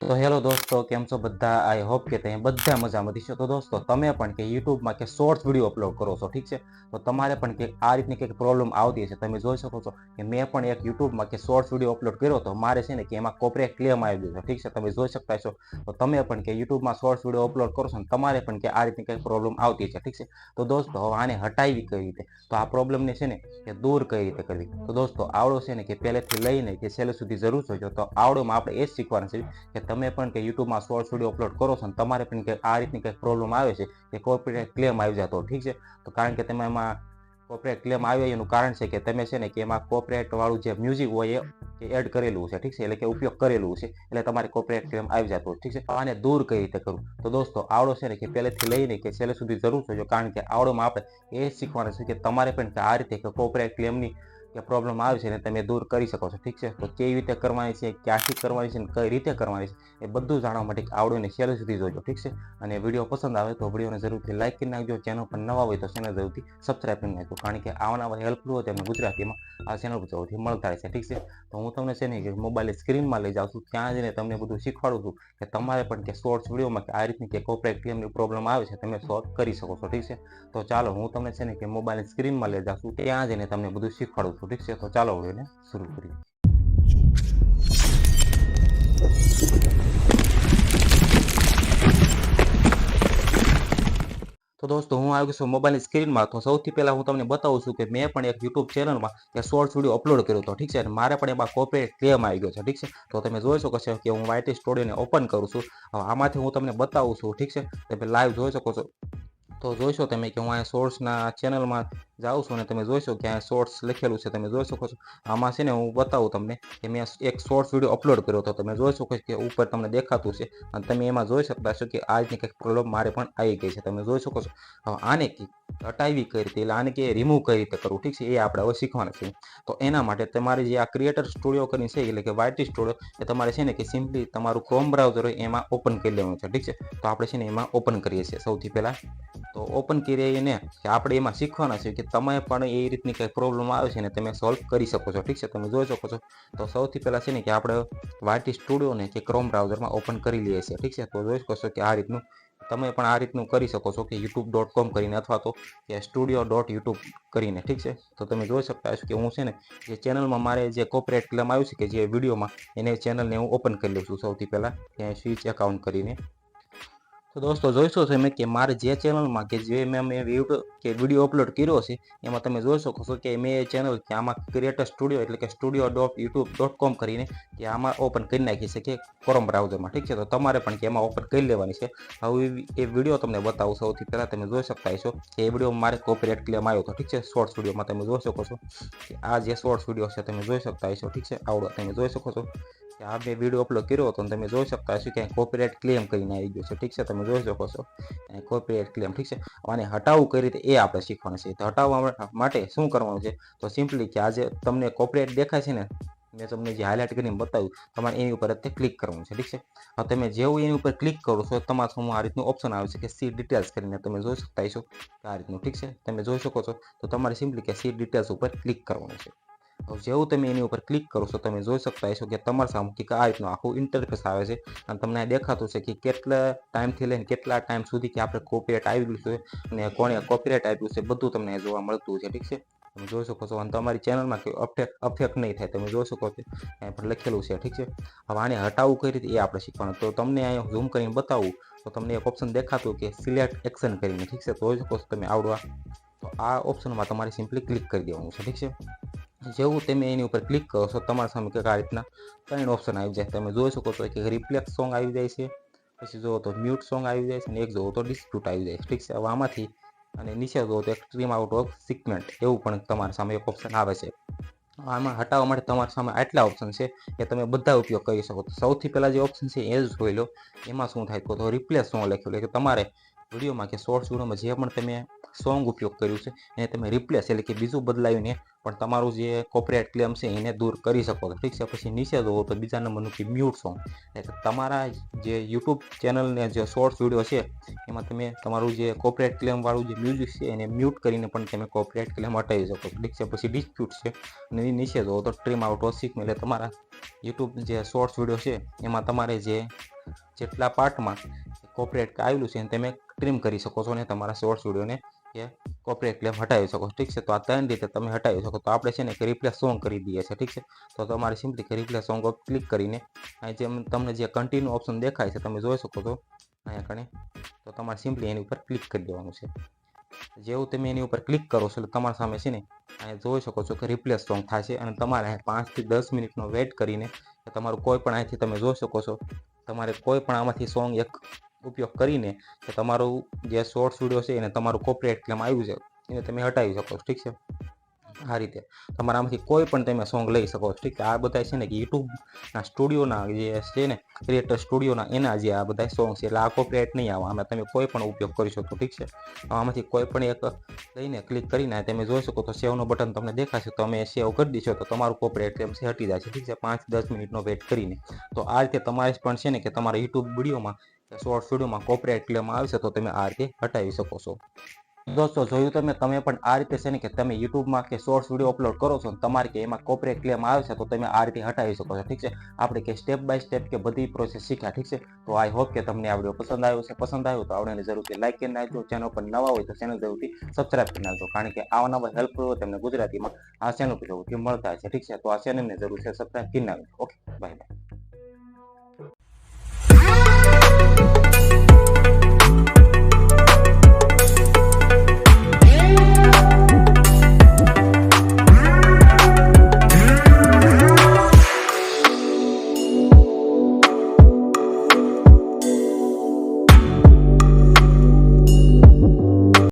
તો હેલો દોસ્તો, કેમ છો બધા? આઈ હોપ કે તમે બધા મજામાં છો તો દોસ્તો, તમે પણ કે યુટ્યુબમાં કે શોર્ટ્સ વીડિયો અપલોડ કરો છો, ઠીક છે? તો તમારે પણ કે આ રીતની કંઈક પ્રોબ્લેમ આવતી હશે. તમે જોઈ શકો છો કે મેં પણ એક યુટ્યુબમાં કે શોર્ટ્સ વીડિયો અપલોડ કર્યો તો મારે છે ને કે એમાં કોપરેટ ક્લેમ આવી ગયો છે, ઠીક છે? તમે જોઈ શકતા છો તો તમે પણ કે યુટ્યુબમાં શોર્ટ્સ વીડિયો અપલોડ કરો છો ને તમારે પણ કે આ રીતની કંઈક પ્રોબ્લેમ આવતી છે ઠીક છે? તો દોસ્તો, હવે આને હટાવી કઈ રીતે? તો આ પ્રોબ્લેમને છે ને કે દૂર કઈ રીતે કરવી? તો દોસ્તો, આવડો છે ને કે પહેલેથી લઈને કે છેલ્લે સુધી જરૂર હોય તો આવડોમાં આપણે એ જ શીખવાનું છે કે તમે પણ કે યુટ્યુબમાં શોર્ટ વીડિયો અપલોડ કરો છો ને તમારે પણ કે આ રીતની કંઈક પ્રોબ્લેમ આવે છે કે કોર્પોરેટ ક્લેમ આવી જતો, ઠીક છે? તો કારણ કે તમે એમાં કોપરેટ ક્લેમ આવે એનું કારણ છે કે તમે છે ને કે એમાં કોર્પોરેટવાળું વાળું જે મ્યુઝિક હોય એ એડ કરેલું છે, ઠીક છે? એટલે કે ઉપયોગ કરેલું છે, એટલે તમારે કોપરેટ ક્લેમ આવી જતો, ઠીક છે? આને દૂર કઈ રીતે કરવું? તો દોસ્તો, આવડો છે ને કે પહેલેથી લઈને કે છેલ્લે સુધી જરૂર થજો કારણ કે આવડોમાં આપણે એ શીખવાનું છે કે તમારે પણ કે આ રીતે કે કોપીરાઇટ ક્લેમની કે પ્રોબ્લેમ આવે છે ને તમે દૂર કરી શકો છો. ઠીક છે? તો કેવી રીતે કરવાની છે? ક્યાંથી કરવાની છે? ને કઈ રીતે કરવાની છે? એ બધું જાણવા માટે આવડોને છેલ્લે સુધી જોજો. ઠીક છે? અને વીડિયો પસંદ આવે તો વિડીયોને જરૂરથી લાઈક કરી નાખજો. ચેનલ પર નવા હોય તો ચેનલ જરૂરથી સબસ્ક્રાઈબ કરી નાખજો. કારણ કે આવા હેલ્પફુલ હોય તેમને ગુજરાતીમાં આ ચેનલ જરૂરથી મળતા રહેશે. ઠીક છે? તો હું તમને છે ને કે મોબાઈલ સ્ક્રીનમાં લઈ જાઉં છું. ત્યાં જઈને તમને બધું શીખવાડું છું કે તમારે પણ કે શોર્ટ્સ વિડીયોમાં કે આ રીતની કે કોપરેટ પ્રોબ્લેમ આવે છે, તમે સોલ્વ કરી શકો છો. ઠીક છે? તો ચાલો હું તમને છે ને કે મોબાઈલ સ્ક્રીનમાં લઈ જાઉં છું. ત્યાં જઈને તમને બધું શીખવાડું છું. ઠીક છે, તો ચાલો વિડીયોને શરૂ કરીએ. તો દોસ્તો, હું આવ્યો છું મોબાઈલની સ્ક્રીનમાં. તો સૌથી પહેલાં હું તમને બતાવું છું કે મેં પણ એક યુટ્યુબ ચેનલમાં કે શોર્ટ્સ વીડિયો અપલોડ કર્યો હતો, ઠીક છે? અને મારે પણ એમાં કોપીરાઇટ ક્લેમ આવી ગયો છે, ઠીક છે? તો તમે જોઈ શકો છો કે હું વાયટી સ્ટુડિયોને ઓપન કરું છું. હવે આમાંથી હું તમને બતાવું છું, ઠીક છે? તમે લાઈવ જોઈ શકો છો. તો જોઈશો તમે કે હું અહીંયા સોર્સના ચેનલમાં જાઉં છો અને તમે જોઈશો કે અહીંયા શોર્ટ્સ લખેલું છે, તમે જોઈ શકો છો. આમાં છે ને હું બતાવું તમને કે મેં એક શોર્ટ્સ વીડિયો અપલોડ કર્યો હતો. તમે જોઈ શકો કે ઉપર તમને દેખાતું છે અને તમે એમાં જોઈ શકતા છો કે આ રીતની કંઈક પ્રોબ્લેમ મારે પણ આવી ગઈ છે. તમે જોઈ શકો છો. હવે આને હટાવી કઈ રીતે? એટલે આને કે રિમૂવ કઈ રીતે કરવું? ઠીક છે, એ આપણે હવે શીખવાના છે તો એના માટે તમારે જે આ ક્રિએટર સ્ટુડિયો કરીને છે, એટલે કે વાયટી સ્ટુડિયો એ તમારે છે ને કે સિમ્પલી તમારું ક્રોમ બ્રાઉઝર હોય એમાં ઓપન કરી લેવાનું છે. ઠીક છે? તો આપણે છે ને એમાં ઓપન કરીએ છીએ. સૌથી પહેલાં તો ઓપન કરી રહીને કે આપણે એમાં શીખવાના છે કે તમે પણ એ રીતની કંઈક પ્રોબ્લેમ આવે છે ને તમે સોલ્વ કરી શકો છો. ઠીક છે? તમે જોઈ શકો છો. તો સૌથી પહેલાં છે ને કે આપણે વાયટી સ્ટુડિયોને કે ક્રોમ બ્રાઉઝરમાં ઓપન કરી લઈએ છીએ. ઠીક છે? તો જોઈ શકો છો કે આ રીતનું તમે પણ આ રીતનું કરી શકો છો કે યુટ્યુબ ડોટ કોમ કરીને અથવા તો કે સ્ટુડિયો ડોટ યુટ્યુબ કરીને. ઠીક છે? તો તમે જોઈ શકતા હશો કે હું છે ને જે ચેનલમાં મારે જે કોપરેટ ક્લેમ આવ્યું છે કે જે વિડીયોમાં એને ચેનલને હું ઓપન કરી લઉં છું સૌથી પહેલાં. ત્યાં સ્વિચ એકાઉન્ટ કરીને. તો દોસ્તો જોઈશો તમે કે મારે જે ચેનલમાં કે જે મેં મેં વીડિયો કે વીડિયો અપલોડ કર્યો છે, એમાં તમે જોઈ શકો છો કે મેં ચેનલ કે આમાં ક્રિએટર સ્ટુડિયો એટલે કે studio dot YouTube dot com કરીને કે આમાં ઓપન કરી નાખી છે કે ક્રોમ બ્રાઉઝરમાં ઠીક છે? તો તમારે પણ કે એમાં ઓપન કરી લેવાની છે. હવે એ વીડિયો તમને બતાવું સૌથી પહેલાં તમે જોઈ શકતા હશો કે એ વીડિયો મારે કોપીરાઇટ ક્લેમ આવ્યો હતો. ઠીક છે? શોર્ટ વિડીયોમાં તમે જોઈ શકો છો કે આ જે શોર્ટ્સ વીડિયો છે તમે જોઈ શકતા હશો. ઠીક છે? આવડો તમે જોઈ શકો છો. કે આ મેં વીડિયો અપલોડ કર્યો હતો તમે જોઈ શકતા હશો કે કોપીરાઇટ ક્લેમ કરીને આવી ગયો છે. ઠીક છે, તમે જોઈ શકો છો. કોપીરાઇટ ક્લેમ ઠીક છે. અને હટાવવું કઈ રીતે એ આપણે શીખવાનું છે. તો હટાવવા માટે શું કરવાનું છે? તો સિમ્પલી કે આજે તમને કોપીરાઇટ દેખાય છે ને, મેં તમને જે હાઇલાઇટ કરીને બતાવ્યું, તમારે એની ઉપર અત્યારે ક્લિક કરવાનું છે. ઠીક છે? હવે તમે જેવું એની ઉપર ક્લિક કરો છો, તમારા સામે આ રીતનું ઓપ્શન આવે છે કે સી ડિટેલ્સ કરીને તમે જોઈ શકતા હશો આ રીતનું. ઠીક છે? તમે જોઈ શકો છો. તો તમારે સિમ્પલી કે સી ડિટેલ્સ ઉપર ક્લિક કરવાનું છે. જેવું તમે એની ઉપર ક્લિક કરો છો, તમે જોઈ શકતા હશો કે તમારા સામે કે આ રીતનું આખું ઇન્ટરફેસ આવે છે. અને તમને દેખાતું છે કે કેટલા ટાઈમથી લઈને કેટલા ટાઈમ સુધી કે આપણે કોપીરાઇટ આવી ગયું છે અને કોને કોપીરાઇટ આપ્યું છે, બધું તમને જોવા મળતું છે, ઠીક છે? તમે જોઈ શકો છો અને તમારી ચેનલમાં કે અફેક્ટ અફેક્ટ નહીં થાય, તમે જોઈ શકો છો. પર લખેલું છે, ઠીક છે? હવે આને હટાવવું કઈ રીતે, એ આપણે શીખવાનું. તો તમને અહીંયા ઝૂમ કરીને બતાવું, તો તમને એક ઓપ્શન દેખાતું કે સિલેક્ટ એક્શન કરીને, ઠીક છે? તો જોઈ શકો છો તમે આવડવા. તો આ ઓપ્શનમાં તમારે સિમ્પલી ક્લિક કરી દેવાનું છે, ઠીક છે? જેવું તમે એની ઉપર ક્લિક કરો છો તમારા સામે કંઈક આ રીતના ત્રણ ઓપ્શન આવી જાય. તમે જોઈ શકો છો કે રિપ્લેક્સ સોંગ આવી જાય છે, પછી જુઓ તો મ્યુટ સોંગ આવી જાય છે અને એક જુઓ તો ડિસ્પ્યુટ આવી જાય ઠીક છે, હવે આમાંથી અને નીચે જુઓ તો એક્સ્ટ્રીમ આઉટ ઓફ સિગમેન્ટ એવું પણ તમારા સામે એક ઓપ્શન આવે છે. આમાં હટાવવા માટે તમારા સામે આટલા ઓપ્શન છે કે તમે બધા ઉપયોગ કરી શકો. તો સૌથી પહેલાં જે ઓપ્શન છે એ જ જોઈ લો. એમાં શું થાય તો રિપ્લેસ સોંગ લખ્યું એટલે કે તમારે વિડીયોમાં કે શોર્ટ્સ વિડીયોમાં જે પણ તમે સોંગ ઉપયોગ કર્યું છે એને તમે રિપ્લેસ એટલે કે બીજું બદલાવીને પણ તમારું જે કોપરેટ ક્લેમ છે એને દૂર કરી શકો. છો ઠીક છે? પછી નીચે જુઓ તો બીજા નંબરનું કે મ્યુટ સોંગ એટલે તમારા જે યુટ્યુબ ચેનલને જે શોર્ટ્સ વીડિયો છે, એમાં તમે તમારું જે કોપરેટ ક્લેમવાળું જે મ્યુઝિક છે એને મ્યુટ કરીને પણ તમે કોપરેટ ક્લેમ હટાવી શકો. ઠીક છે? પછી ડિસ્પ્યુટ છે. અને નીચે જુઓ તો ટ્રીમ આઉટ ઓસિક એટલે તમારા યુટ્યુબ જે શોર્ટ્સ વીડિયો છે, એમાં તમારે જે જેટલા પાર્ટમાં કોપરેટ આવેલું છે તમે ટ્રીમ કરી શકો છો અને તમારા શોર્ટ્સ વિડીયોને કે કોપરેટ ક્લેમ હટાવી શકો, ઠીક છે? તો આ ત્રણ રીતે તમે હટાવી શકો. તો આપણે છે ને રિપ્લેસ સોંગ કરી દઈએ છીએ, ઠીક છે? તો તમારે સિમ્પલી રિપ્લેસ સોંગ ક્લિક કરીને અહીં જેમ તમને જે કન્ટિન્યુ ઓપ્શન દેખાય છે, તમે જોઈ શકો છો. અહીંયા કણે. તો તમારે સિમ્પલી એની ઉપર ક્લિક કરી દેવાનું છે. જેવું તમે એની ઉપર ક્લિક કરો છો એટલે તમારા સામે છે ને અહીંયા જોઈ શકો છો કે રિપ્લેસ સોંગ થશે અને તમારે અહીં પાંચથી દસ મિનિટનો વેઇટ કરીને તમારું કોઈ પણ અહીંથી તમે જોઈ શકો છો. તમારે કોઈ પણ આમાંથી સોંગ એક ઉપયોગ કરીને તો તમારું જે શોર્ટ્સ વીડિયો છે એને તમારું કોપરેટ ક્લેમ આવ્યું છે, એને તમે હટાવી શકો ઠીક છે? આ રીતે. તમારામાંથી કોઈ પણ તમે સોંગ લઈ શકો ઠીક છે? આ બધા છે ને કે યુટ્યુબના સ્ટુડિયોના જે છે ને ક્રિએટર સ્ટુડિયોના એના જે આ બધા સોંગ છે, એટલે આ કોપરેટ નહીં આવે. આમાં તમે કોઈ પણ ઉપયોગ કરી શકો, ઠીક છે? આમાંથી કોઈ પણ એક લઈને ક્લિક કરીને તમે જોઈ શકો, તો સેવનું બટન તમને દેખાશે, તો અમે સેવ કરી દીશો તો તમારું કોપરેટ એમ છે, હટી જાય છે, ઠીક છે? પાંચ દસ મિનિટનો વેટ કરીને. તો આ રીતે તમારે પણ છે ને કે તમારા યુટ્યુબ વિડીયોમાં શોર્ટ વિડીયોમાં કોપરેટ ક્લેમ આવશે તો તમે આ રીતે હટાવી શકો છો. દોસ્તો, જોયું તમે તમે પણ આ રીતે છે ને કે તમે યુટ્યુબમાં કે શોર્ટ્સ વીડિયો અપલોડ કરો છો તમારે કે એમાં કોપરેટ ક્લેમ આવે છે, તો તમે આ રીતે હટાવી શકો છો, ઠીક છે? આપણે કે સ્ટેપ બાય સ્ટેપ કે બધી પ્રોસેસ શીખ્યા, ઠીક છે? તો આઈ હોપ કે તમને આ વીડિયો પસંદ આવ્યો છે પસંદ આવ્યો તો આવડે જરૂરથી લાઈક કરી નાખજો. ચેનલ પર નવા હોય તો ચેનલ જરૂરથી સબસ્ક્રાઈબ કરી નાખજો, કારણ કે આવા નવા હેલ્પફુલ હોય તમને ગુજરાતીમાં આ ચેનલ પર જરૂરથી મળતા છે ઠીક છે? તો આ ચેનલને જરૂરથી સબસ્ક્રાઈબ કરી નાખજો. Okay bye bye